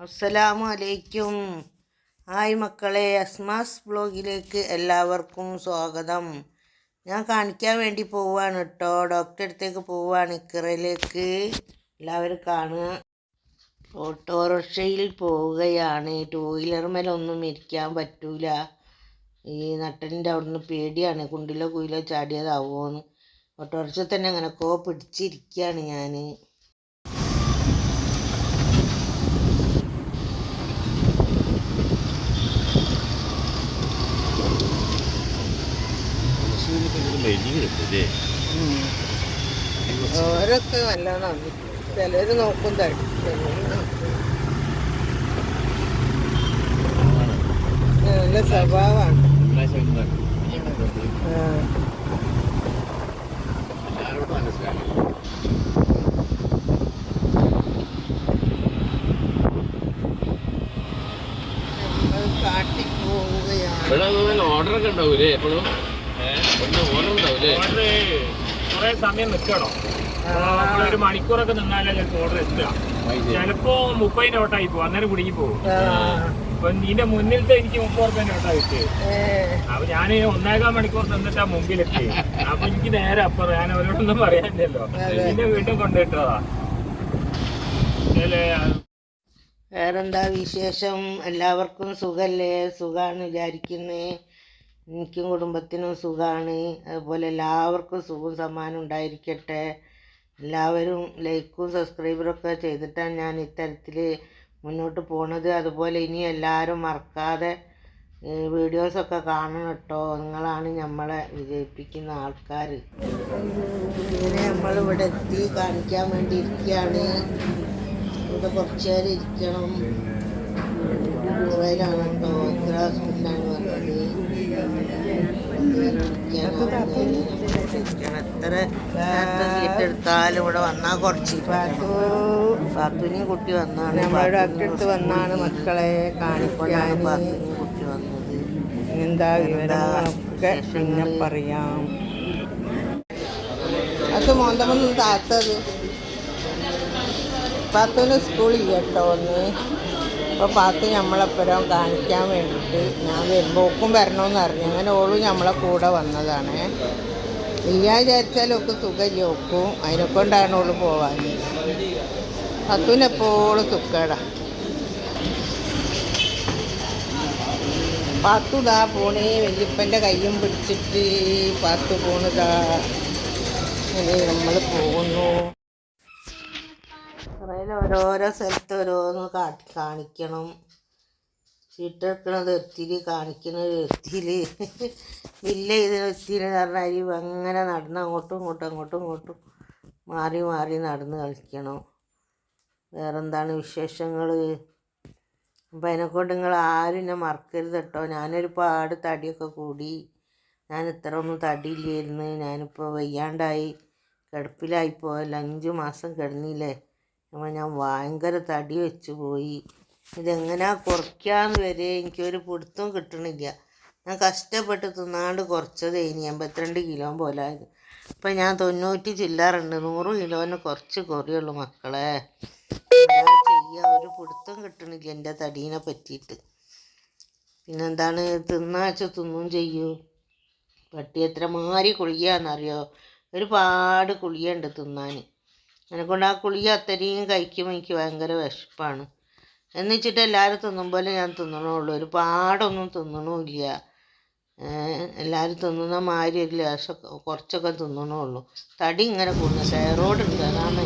അസ്സലാമു അലൈക്കും. ഹായ് മക്കളെ അസ്മാസ് ബ്ലോഗിലേക്ക് എല്ലാവർക്കും സ്വാഗതം. ഞാൻ കാണിക്കാൻ വേണ്ടി പോവുകയാണ് കേട്ടോ ഡോക്ടറെ അടുത്തേക്ക് പോവുകയാണ് ഇക്കറയിലേക്ക്. എല്ലാവരും കാണുക. ഓട്ടോറിക്ഷയിൽ പോവുകയാണ്. ടൂ വീലർ ഒന്നും ഇരിക്കാൻ പറ്റൂല. ഈ നട്ടലിന്റെ അവിടുന്ന് പേടിയാണ്. കുണ്ടിലോ കുയിലോ ചാടിയതാവുമോ എന്ന് ഓട്ടോറിക്ഷ തന്നെ അങ്ങനെ കോ പിടിച്ചിരിക്കുകയാണ് ഞാൻ മെലിഞ്ഞില്ലേ ഓരൊക്കെ നല്ലോണം ചിലർ നോക്കും തടി നല്ല സ്വഭാവമാണ്. എല്ലാവരോടും മനസ്സിലാക്കി കാട്ടി പോവുകയാണ്. ഇവിടെ ഓർഡർ ഒക്കെ ഉണ്ടാവൂലേ എപ്പോഴും? കുറെ സമയം നിൽക്കണോ ഒരു മണിക്കൂറൊക്കെ നിന്നാലേ ചിലപ്പോ ഓർഡർ എത്തുക ചിലപ്പോ മുപ്പത് നോട്ടായി പോകും. അന്നേരം കുടുങ്ങി പോകും. അപ്പൊ നിന്റെ മുന്നിലത്തെ എനിക്ക് മുപ്പത് റുപ്യ നോട്ടാ കിട്ടിയത് അപ്പൊ ഞാൻ ഒന്നേകാൽ മണിക്കൂർ നിന്നിട്ടാ മുമ്പിലെത്തി. അപ്പൊ എനിക്ക് നേരെ അപ്പുറം ഞാൻ അവരോടൊന്നും പറയാനില്ലല്ലോ. നിന്റെ വീട്ടിൽ കൊണ്ടുപോയിട്ടതാ വേറെന്താ വിശേഷം? എല്ലാവർക്കും സുഖല്ലേ? സുഖാണ് വിചാരിക്കുന്നത് എനിക്കും കുടുംബത്തിനും സുഖമാണ് അതുപോലെ എല്ലാവർക്കും സുഖവും സമ്മാനം ഉണ്ടായിരിക്കട്ടെ. എല്ലാവരും ലൈക്കും സബ്സ്ക്രൈബറും ഒക്കെ ചെയ്തിട്ടാണ് ഞാൻ ഇത്തരത്തിൽ മുന്നോട്ട് പോണത്. അതുപോലെ ഇനി എല്ലാവരും മറക്കാതെ വീഡിയോസൊക്കെ കാണണം കേട്ടോ. നിങ്ങളാണ് നമ്മളെ വിജയിപ്പിക്കുന്ന ആൾക്കാർ ഇങ്ങനെ നമ്മളിവിടെ എത്തി കാണിക്കാൻ വേണ്ടി ഇരിക്കുകയാണ്. ഇവിടെ കുറച്ച് നേരം ഇരിക്കണം. കേട്ടോ ഇത്ര ഹോസ്പിറ്റലാണ് വന്നത് എത്ര സീറ്റ് എടുത്താലും ഇവിടെ വന്നാൽ കുറച്ച്. പത്തുനി കുട്ടി വന്നാണ്. നമ്മുടെ അടുത്ത് വന്നാണ് മക്കളെ കാണിക്കാൻ പത്തുനി കുട്ടി വന്നത്. എന്താ വിവരങ്ങളൊക്കെ പിന്നെ പറയാം. അത് മോന്തമൊന്നും താത്തത്. പാത്തുവിന് സ്കൂളിൽ കേട്ടോ ഒന്ന് അപ്പോൾ പാത്തി നമ്മളെപ്പുറം കാണിക്കാൻ വേണ്ടിയിട്ട് ഞാൻ വരുമ്പോക്കും വരണമെന്ന് അറിഞ്ഞു. അങ്ങനെ ഓളും നമ്മളെ കൂടെ വന്നതാണ്. ഇല്ല വിചാരിച്ചാൽ ഒക്കെ സുഖമില്ല ഒക്കും അതിനെ കൊണ്ടാണ് ഓൾ പോവാൻ പത്തുവിനെപ്പോഴും സുഖേടാ. ദാ പോണേ. വല്യപ്പന്റെ കയ്യും പിടിച്ചിട്ട് പാത്തു പോണതാ. നമ്മൾ പോകുന്നു. കുറേയിൽ ഓരോരോ സ്ഥലത്ത് ഓരോന്ന് കാട്ടി കാണിക്കണം. ചീട്ടെടുക്കണത് ഒത്തിരി കാണിക്കുന്നത് ഒത്തിരി. ഇല്ല ഇത് ഒത്തിരി പറഞ്ഞാൽ അങ്ങനെ നടന്ന് അങ്ങോട്ടും ഇങ്ങോട്ടും അങ്ങോട്ടും ഇങ്ങോട്ടും മാറി മാറി നടന്ന് കളിക്കണം. വേറെന്താണ് വിശേഷങ്ങൾ അപ്പം അതിനെക്കൊണ്ട് നിങ്ങൾ ആരും എന്നെ മറക്കരുത് കേട്ടോ. ഞാനൊരുപാട് തടിയൊക്കെ കൂടി. ഞാൻ ഇത്ര ഒന്നും തടിയില്ലായിരുന്നു. ഞാനിപ്പോൾ വയ്യാണ്ടായി. കിടപ്പിലായിപ്പോയല്ലോ അഞ്ച് മാസം കിടന്നില്ലേ? അപ്പോൾ ഞാൻ ഭയങ്കര തടി വെച്ച് പോയി. ഇതെങ്ങനെ കുറയ്ക്കാന്ന് വരെ എനിക്കൊരു പിടുത്തം കിട്ടണില്ല. ഞാൻ കഷ്ടപ്പെട്ട് തിന്നാണ്ട് കുറച്ചത് ഇനി എൺപത്തിരണ്ട് കിലോ പോലെ ഇപ്പം ഞാൻ തൊണ്ണൂറ്റി ചില്ലാറുണ്ട്. നൂറ് കിലോന് കുറച്ച് കുറയുള്ളൂ മക്കളെ. എന്താ ചെയ്യുക ഒരു പിടുത്തം കിട്ടണില്ല എന്റെ തടീനെ പറ്റിയിട്ട്. പിന്നെന്താണ്? തിന്നാച്ച തിന്നും ചെയ്യൂ. പട്ടി എത്ര മാറി കുളിയാന്നറിയോ? ഒരുപാട് കുളിയുണ്ട് തിന്നാൻ എന്നെക്കൊണ്ട് ആ കുളിക അത്രയും കഴിക്കുമ്പോൾ എനിക്ക് ഭയങ്കര വിശപ്പാണ്. എന്നുവെച്ചിട്ട് എല്ലാവരും തിന്നും പോലെ ഞാൻ തിന്നണുള്ളൂ. ഒരുപാടൊന്നും തിന്നണമില്ല എല്ലാവരും തിന്നുന്ന മാതിരി ഒരു ലേശം കുറച്ചൊക്കെ തിന്നണുള്ളൂ. തടി ഇങ്ങനെ കൂടുന്നു. തൈറോയ്ഡ് ഉണ്ട് അതാണ്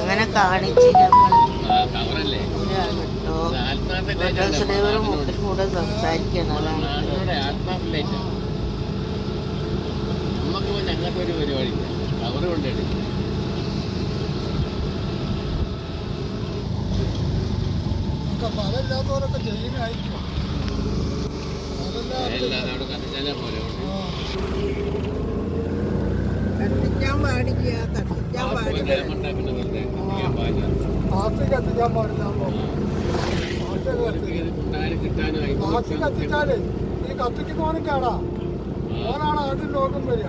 അങ്ങനെ കാണിച്ച് കേട്ടോ ഓട്ടോ ഡ്രൈവർ മൂപ്പര് കൂടെ സംസാരിക്കണം അതാണ് ഒരു പരിപാടി അല്ലാതെ അവിടെ കത്തിച്ചാലേ പോലെ കത്തിക്കാൻ പാടില്ല കത്തിക്കാൻ പാടില്ല. പാർട്ടി കത്തിക്കാൻ പാടില്ല പാർട്ടി കത്തിച്ചാലേ ഈ കത്തിക്ക് മോനിക്കാടാ ഓനാണ് ആദ്യം ലോകം വരിക.